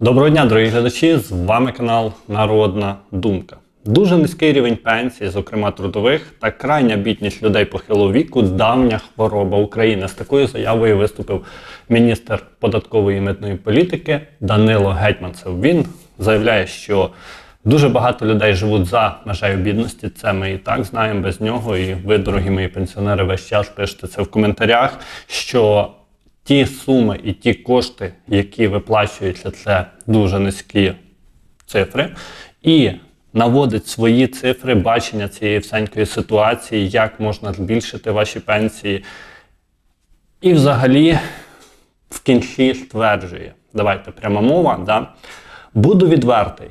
Доброго дня, дорогі глядачі! З вами канал Народна Думка. Дуже низький рівень пенсії, зокрема трудових, та крайня бідність людей похилого віку давня хвороба України. З такою заявою виступив міністр податкової і митної політики Данило Гетьманцев. Він заявляє, що дуже багато людей живуть за межею бідності. Це ми і так знаємо без нього. І ви, дорогі мої пенсіонери, весь час пишете це в коментарях. що ті суми і ті кошти, які виплачуються, це дуже низькі цифри, і наводить свої цифри бачення цієї всенької ситуації, як можна збільшити ваші пенсії. І взагалі в кінці стверджує, давайте пряма мова, да? буду відвертий.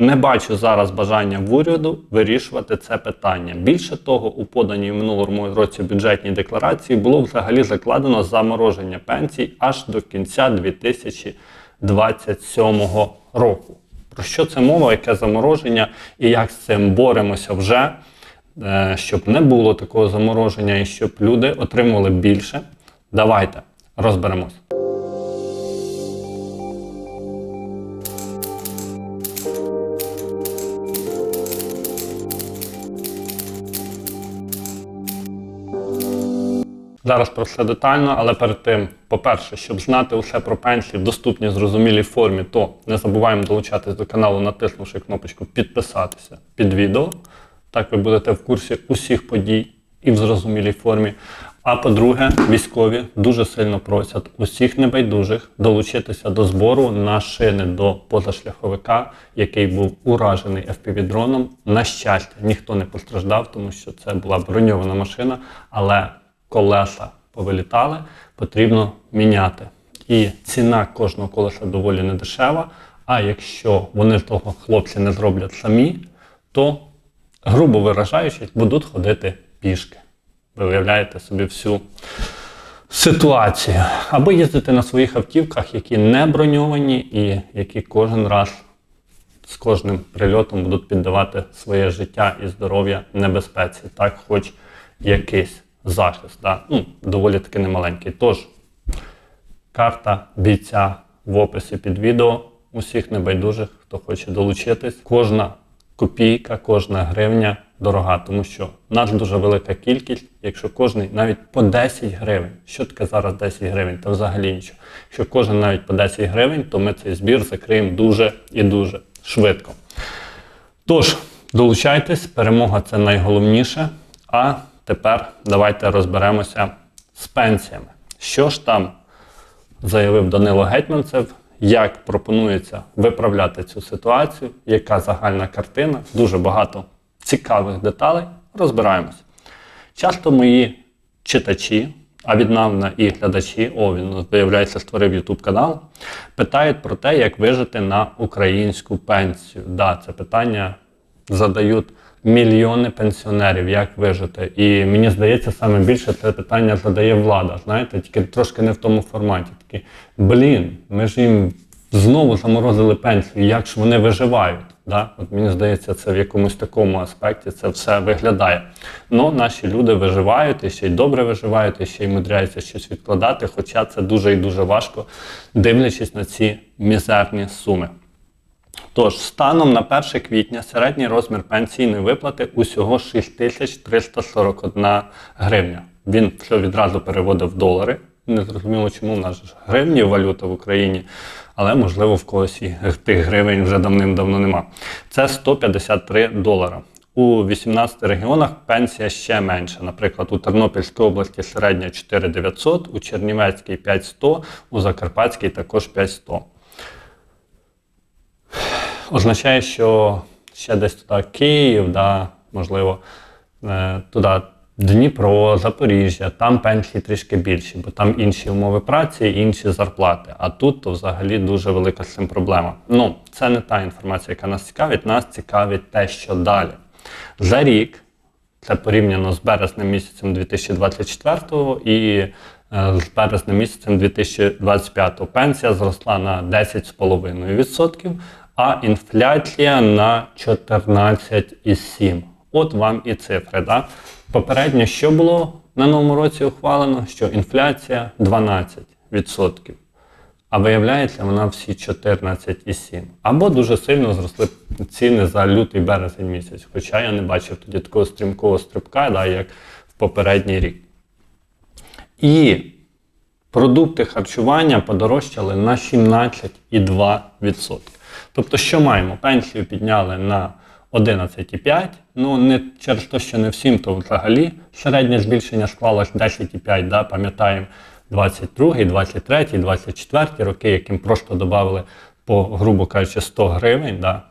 Не бачу зараз бажання в уряду вирішувати це питання. Більше того, у поданій минулому році бюджетній декларації було взагалі закладено замороження пенсій аж до кінця 2027 року. Про що це мова, яке замороження і як з цим боремося вже, е, щоб не було такого замороження і щоб люди отримували більше. Давайте розберемось. Зараз про все детально, але перед тим, по-перше, щоб знати усе про пенсії в доступній зрозумілій формі, то не забуваємо долучатись до каналу, натиснувши кнопочку підписатися під відео. Так ви будете в курсі усіх подій і в зрозумілій формі. А по-друге, військові дуже сильно просять усіх небайдужих долучитися до збору на шини до позашляховика, який був уражений FPV-дроном. На щастя, ніхто не постраждав, тому що це була броньована машина, але колеса повилітали, потрібно міняти. І ціна кожного колеса доволі недешева. А якщо вони того хлопці не зроблять самі, то, грубо виражаючись, будуть ходити пішки. Ви уявляєте собі всю ситуацію. Або їздити на своїх автівках, які не броньовані і які кожен раз з кожним прильотом будуть піддавати своє життя і здоров'я небезпеці. Так, хоч якийсь захист. Да? Ну, доволі таки немаленький. Тож, карта бійця в описі під відео. Усіх небайдужих, хто хоче долучитись. Кожна копійка, кожна гривня дорога, тому що нас дуже велика кількість, якщо кожен навіть по 10 гривень. Що таке зараз 10 гривень? Та взагалі нічого. Якщо кожен навіть по 10 гривень, то ми цей збір закриємо дуже і дуже швидко. Тож, долучайтесь, перемога це найголовніше. А тепер давайте розберемося з пенсіями. Що ж там заявив Данило Гетьманцев, як пропонується виправляти цю ситуацію, яка загальна картина, дуже багато цікавих деталей. Розбираємося. Часто мої читачі, а віднавна і глядачі, о, він, виявляється, створив YouTube канал, питають про те, як вижити на українську пенсію. Да, це питання задають мільйони пенсіонерів, як вижити. І мені здається, саме більше це питання задає влада. Знаєте, тільки трошки не в тому форматі. Такі, блін, ми ж їм знову заморозили пенсію, як ж вони виживають. Да? От Мені здається, це в якомусь такому аспекті це все виглядає. Ну, наші люди виживають і ще й добре виживають, і ще й мудряються щось відкладати, хоча це дуже і дуже важко, дивлячись на ці мізерні суми. Тож, станом на 1 квітня середній розмір пенсійної виплати усього 6341 гривня. Він все відразу переводив в долари. Не зрозуміло, чому в нас ж гривні валюта в Україні, але можливо в когось тих гривень вже давним-давно нема. Це 153 долара. У 18 регіонах пенсія ще менша. Наприклад, у Тернопільській області середня 4900, у Чернівецькій 5100, у Закарпатській також 5100 означає, що ще десь туди Київ, да, можливо, е, туди Дніпро, Запоріжжя, там пенсії трішки більші, бо там інші умови праці, інші зарплати. А тут то взагалі дуже велика з цим проблема. Ну, це не та інформація, яка нас цікавить. Нас цікавить те, що далі. За рік, це порівняно з березнем місяцем 2024 і е, з березнем місяцем 2025 пенсія зросла на 10,5%, а інфляція на 14,7%. От вам і цифри. Да? Попередньо, що було на новому році ухвалено? Що інфляція 12%. А виявляється, вона всі 14,7. Або дуже сильно зросли ціни за лютий березень місяць. Хоча я не бачив тоді такого стрімкого стрибка, да, як в попередній рік. І продукти харчування подорожчали на 17,2%. Тобто, що маємо? Пенсію підняли на 11,5. Ну, не через те, що не всім, то взагалі середнє збільшення склалось 10,5, да, пам'ятаємо 22, 23, 24 роки, яким просто додали по, грубо кажучи, 100 гривень. Да.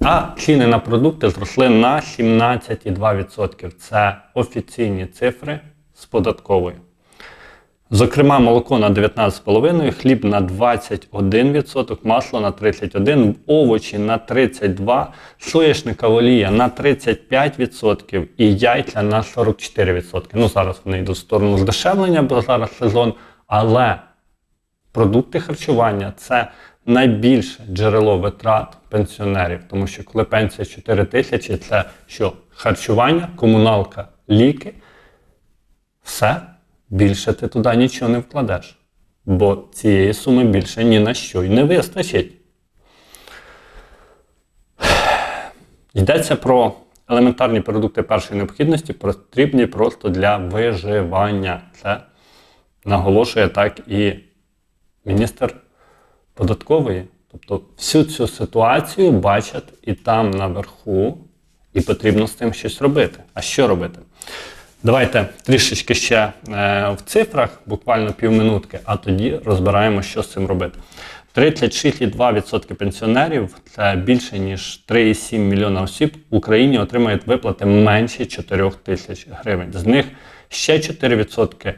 А ціни на продукти зросли на 17,2%. Це офіційні цифри з податкової. Зокрема, молоко на 19,5%, хліб на 21%, масло на 31%, овочі на 32%, соняшникова олія на 35% і яйця на 44%. Ну, зараз вони йдуть в сторону здешевлення, бо зараз сезон, але продукти харчування це найбільше джерело витрат пенсіонерів, тому що коли пенсія 4 тисячі, це що? Харчування, комуналка, ліки, все, більше ти туди нічого не вкладеш. Бо цієї суми більше ні на що й не вистачить. Йдеться про елементарні продукти першої необхідності, потрібні просто для виживання. Це наголошує так і міністр податкової. Тобто всю цю ситуацію бачать і там наверху, і потрібно з тим щось робити. А що робити? Давайте трішечки ще е, в цифрах, буквально півминутки, а тоді розбираємо, що з цим робити. 36,2% пенсіонерів, це більше ніж 3,7 мільйона осіб в Україні отримають виплати менше 4 тисяч гривень. З них ще 4%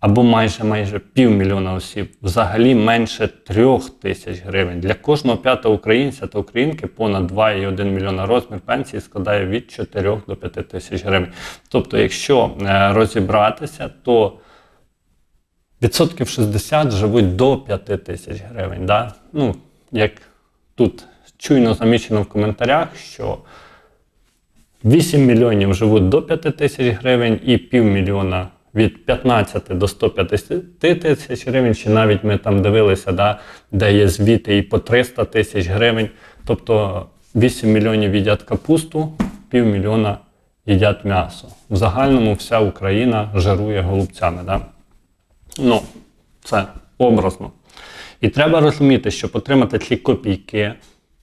або майже майже півмільйона осіб, взагалі менше 3 тисяч гривень. Для кожного п'ятого українця та українки понад 2,1 мільйона розмір пенсії складає від 4 до 5 тисяч гривень. Тобто, якщо е, розібратися, то відсотків 60 живуть до 5 тисяч гривень. Да? Ну, як тут чуйно замічено в коментарях, що 8 мільйонів живуть до 5 тисяч гривень і півмільйона від 15 до 150 тисяч гривень, чи навіть ми там дивилися, да, де є звіти і по 300 тисяч гривень. Тобто 8 мільйонів їдять капусту, півмільйона їдять м'ясо. В загальному вся Україна жирує голубцями. Да? Ну, це образно. І треба розуміти, щоб отримати ці копійки,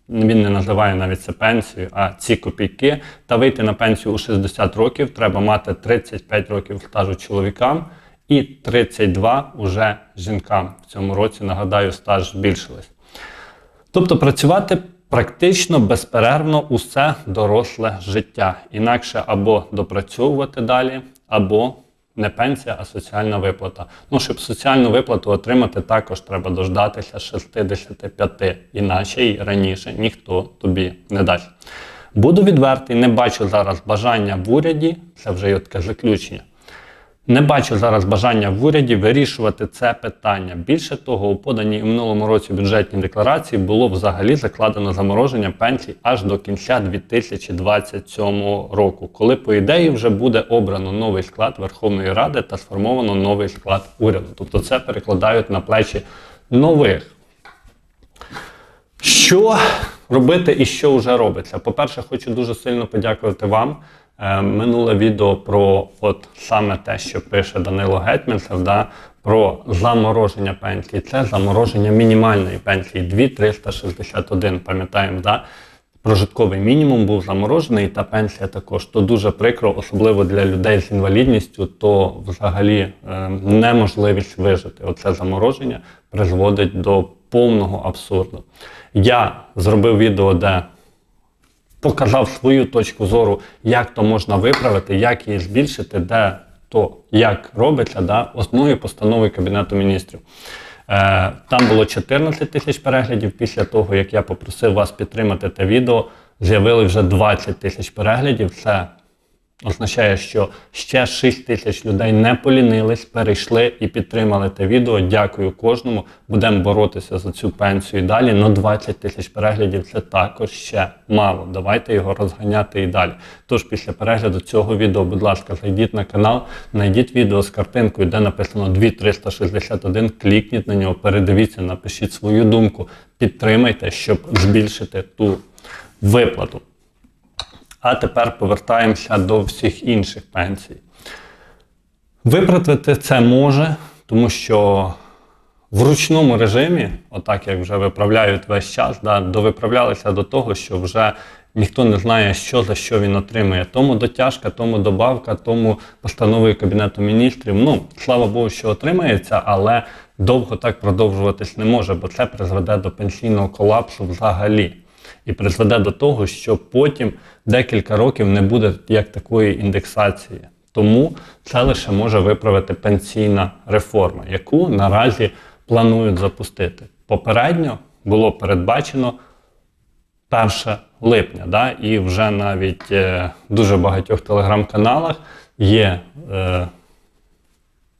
він не називає навіть це пенсією, а ці копійки, та вийти на пенсію у 60 років, треба мати 35 років стажу чоловікам і 32 уже жінкам. В цьому році, нагадаю, стаж збільшилось. Тобто працювати практично безперервно усе доросле життя. Інакше або допрацьовувати далі, або не пенсія, а соціальна виплата. Ну, щоб соціальну виплату отримати, також треба дождатися 65, іначе й раніше ніхто тобі не дасть. Буду відвертий, не бачу зараз бажання в уряді, це вже є таке заключення. Не бачу зараз бажання в уряді вирішувати це питання. Більше того, у поданій у минулому році бюджетній декларації було взагалі закладено замороження пенсій аж до кінця 2027 року, коли, по ідеї, вже буде обрано новий склад Верховної Ради та сформовано новий склад уряду. Тобто це перекладають на плечі нових. Що робити і що вже робиться? По-перше, хочу дуже сильно подякувати вам. Е, Минуле відео про от саме те, що пише Данило Гетьманцев, да, про замороження пенсії. Це замороження мінімальної пенсії 2361, пам'ятаємо, да? прожитковий мінімум був заморожений, та пенсія також. То дуже прикро, особливо для людей з інвалідністю, то взагалі е, неможливість вижити. Оце замороження призводить до повного абсурду. Я зробив відео, де показав свою точку зору, як то можна виправити, як її збільшити, де то як робиться, да, основною постанови Кабінету міністрів. Е, там було 14 тисяч переглядів. Після того, як я попросив вас підтримати те відео, з'явили вже 20 тисяч переглядів. Це означає, що ще 6 тисяч людей не полінились, перейшли і підтримали те відео. Дякую кожному. Будемо боротися за цю пенсію і далі. Но 20 тисяч переглядів це також ще мало. Давайте його розганяти і далі. Тож після перегляду цього відео, будь ласка, зайдіть на канал, знайдіть відео з картинкою, де написано 2361, клікніть на нього, передивіться, напишіть свою думку, підтримайте, щоб збільшити ту виплату. А тепер повертаємося до всіх інших пенсій. Виправити це може, тому що в ручному режимі, отак як вже виправляють весь час, да, довиправлялися до того, що вже ніхто не знає, що за що він отримує. Тому дотяжка, тому добавка, тому постановою Кабінету міністрів. Ну, слава Богу, що отримається, але довго так продовжуватись не може, бо це призведе до пенсійного колапсу взагалі. І призведе до того, що потім декілька років не буде як такої індексації. Тому це лише може виправити пенсійна реформа, яку наразі планують запустити. Попередньо було передбачено 1 липня, да? і вже навіть е, в дуже багатьох телеграм-каналах є е,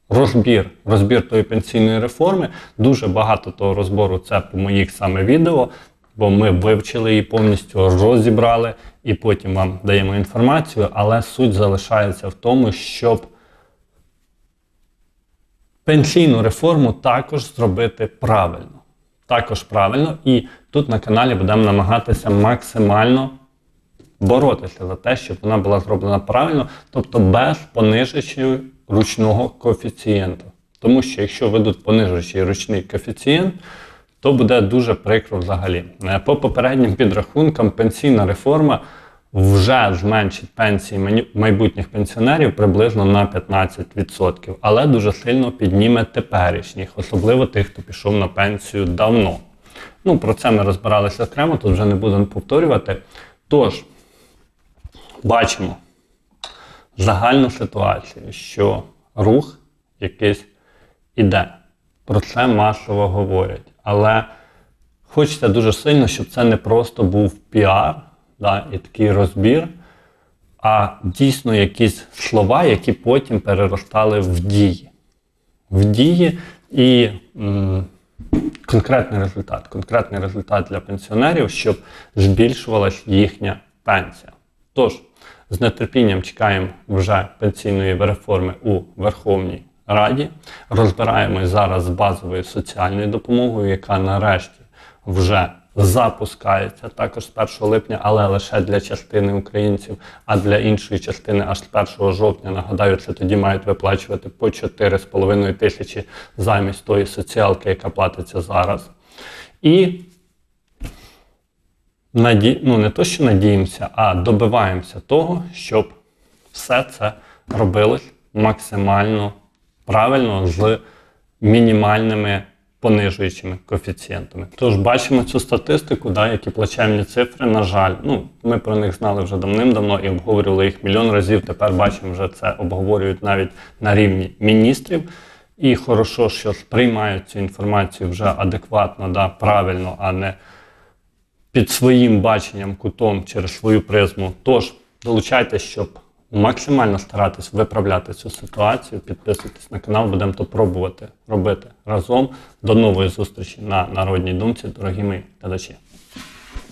розбір, розбір тої пенсійної реформи. Дуже багато того розбору це по моїх саме відео, бо ми вивчили її повністю, розібрали і потім вам даємо інформацію, але суть залишається в тому, щоб пенсійну реформу також зробити правильно. Також правильно, і тут на каналі будемо намагатися максимально боротися за те, щоб вона була зроблена правильно, тобто без понижуючого ручного коефіцієнту. Тому що якщо ведуть понижуючий ручний коефіцієнт, то буде дуже прикро взагалі. Е, По попереднім підрахункам, пенсійна реформа вже зменшить пенсії майбутніх пенсіонерів приблизно на 15%, але дуже сильно підніме теперішніх, особливо тих, хто пішов на пенсію давно. Ну, про це ми розбиралися окремо, тут вже не будемо повторювати. Тож, бачимо загальну ситуацію, що рух якийсь іде. Про це масово говорять. Але хочеться дуже сильно, щоб це не просто був піар да, і такий розбір, а дійсно якісь слова, які потім переростали в дії. В дії і м, конкретний результат. Конкретний результат для пенсіонерів, щоб збільшувалась їхня пенсія. Тож, з нетерпінням чекаємо вже пенсійної реформи у Верховній Раді. Розбираємось зараз з базовою соціальною допомогою, яка нарешті вже запускається також з 1 липня, але лише для частини українців, а для іншої частини аж з 1 жовтня, нагадаю, це тоді мають виплачувати по 4,5 тисячі замість тої соціалки, яка платиться зараз. І наді... ну, не то, що надіємося, а добиваємося того, щоб все це робилось максимально правильно з мінімальними понижуючими коефіцієнтами. Тож бачимо цю статистику, да, які плачевні цифри, на жаль, ну ми про них знали вже давним-давно і обговорювали їх мільйон разів. Тепер бачимо, вже це обговорюють навіть на рівні міністрів. І хорошо, що сприймають цю інформацію вже адекватно, да, правильно, а не під своїм баченням, кутом через свою призму. Тож долучайтесь, щоб максимально старатись виправляти цю ситуацію. Підписуйтесь на канал, будемо то пробувати робити разом. До нової зустрічі на народній думці, дорогі мої глядачі.